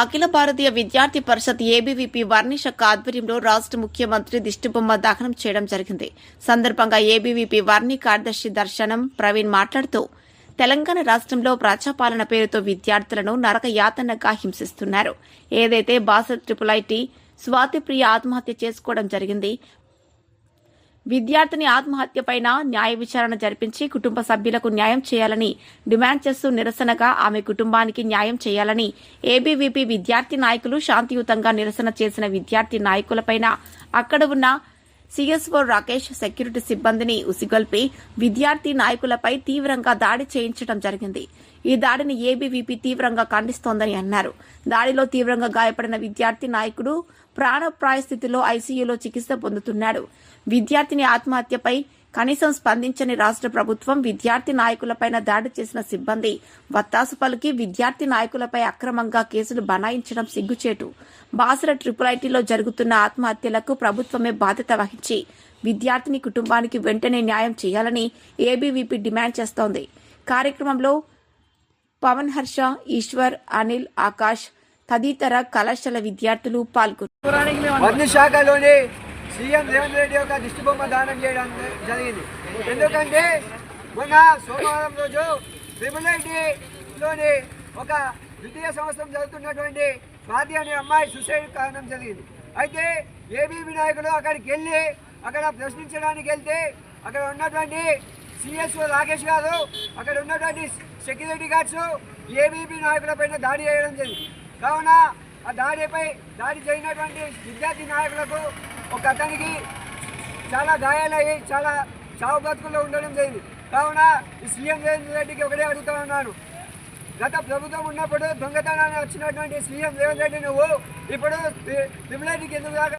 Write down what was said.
అఖిల భారతీయ విద్యార్థి పరిషత్ ఏబీవీపీ వర్ణిషక్ ఆధ్వర్యంలో రాష్ట్ర ముఖ్యమంత్రి దిష్టిబొమ్మ దహనం చేయడం జరిగింది. సందర్భంగా ఏబీవీపీ వర్ణి కార్యదర్శి దర్శనం ప్రవీణ్ మాట్లాడుతూ తెలంగాణ రాష్ట్రంలో ప్రజాపాలన పేరుతో విద్యార్థులను నరక యాతనగా హింసిస్తున్నారు. ఏదైతే బాసర్ ట్రిపుల్ ఐటీ స్వాతిప్రియ ఆత్మహత్య చేసుకోవడం జరిగింది విద్యార్థిని ఆత్మహత్యపైన న్యాయ విచారణ జరిపించి కుటుంబ సభ్యులకు న్యాయం చేయాలని డిమాండ్ చేస్తూ నిరసనగా ఆమె కుటుంబానికి న్యాయం చేయాలని ఏబీవీపీ విద్యార్థి నాయకులు శాంతియుతంగా నిరసన చేసిన విద్యార్థి నాయకులపైన అక్కడ ఉన్న సీఎస్ఓ రాకేష్ సెక్యూరిటీ సిబ్బందిని ఉసిగొల్పి విద్యార్థి నాయకులపై తీవ్రంగా దాడి చేయించడం జరిగింది. ఈ దాడిని ఏబీవీపీ తీవ్రంగా ఖండిస్తోందని అన్నారు. దాడిలో తీవ్రంగా గాయపడిన విద్యార్థి నాయకుడు ప్రాణప్రాయ స్థితిలో ఐసీయూలో చికిత్స పొందుతున్నాడు. విద్యార్థిని ఆత్మహత్యపై కనీసం స్పందించని రాష్ట్ర ప్రభుత్వం విద్యార్థి నాయకులపైన దాడి చేసిన సిబ్బంది వత్తాసు పలికి విద్యార్థి నాయకులపై అక్రమంగా కేసులు బనాయించడం సిగ్గుచేటు. బాసర ట్రిపుల్ ఐటీలో జరుగుతున్న ఆత్మహత్యలకు ప్రభుత్వమే బాధ్యత వహించి విద్యార్థిని కుటుంబానికి వెంటనే న్యాయం చేయాలని ఏబీవీపీ డిమాండ్ చేస్తోంది. కార్యక్రమంలో పవన్ హర్ష ఈశ్వర్ అనిల్ ఆకాష్ తదితర కళాశాల విద్యార్థులు పాల్గొన్నారు. సీఎం రేవంత్ రెడ్డి యొక్క దిష్టిబొమ్మ దానం చేయడం జరిగింది. ఎందుకంటే మొన్న సోమవారం రోజు ట్రిపుల్ ఐటీలోని ఒక ద్వితీయ సంవత్సరం జరుగుతున్నటువంటి స్వాతి అనే అమ్మాయి సూసైడ్ కారణం జరిగింది. అయితే ఏబీబీ నాయకులు అక్కడికి వెళ్ళి అక్కడ ప్రశ్నించడానికి వెళ్తే అక్కడ ఉన్నటువంటి సిఎస్ఓ రాకేష్ గారు అక్కడ ఉన్నటువంటి సెక్యూరిటీ గార్డ్స్ ఏబీపీ నాయకులపైన దాడి చేయడం జరిగింది. కావున ఆ దాడిపై దాడి చేయనటువంటి విద్యార్థి నాయకులకు ఒక అతనికి చాలా గాయాలయ్యి చాలా చావు బతుకుల్లో ఉండడం జరిగింది. కావున ఈ సీఎం రేవంత్ రెడ్డికి ఒకటే అడుగుతా ఉన్నాను. గత ప్రభుత్వం ఉన్నప్పుడు దొంగతనాన్ని వచ్చినటువంటి సీఎం రేవంత్ రెడ్డి నువ్వు ఇప్పుడు ట్రిపుల్ ఐటీకి ఎందుకు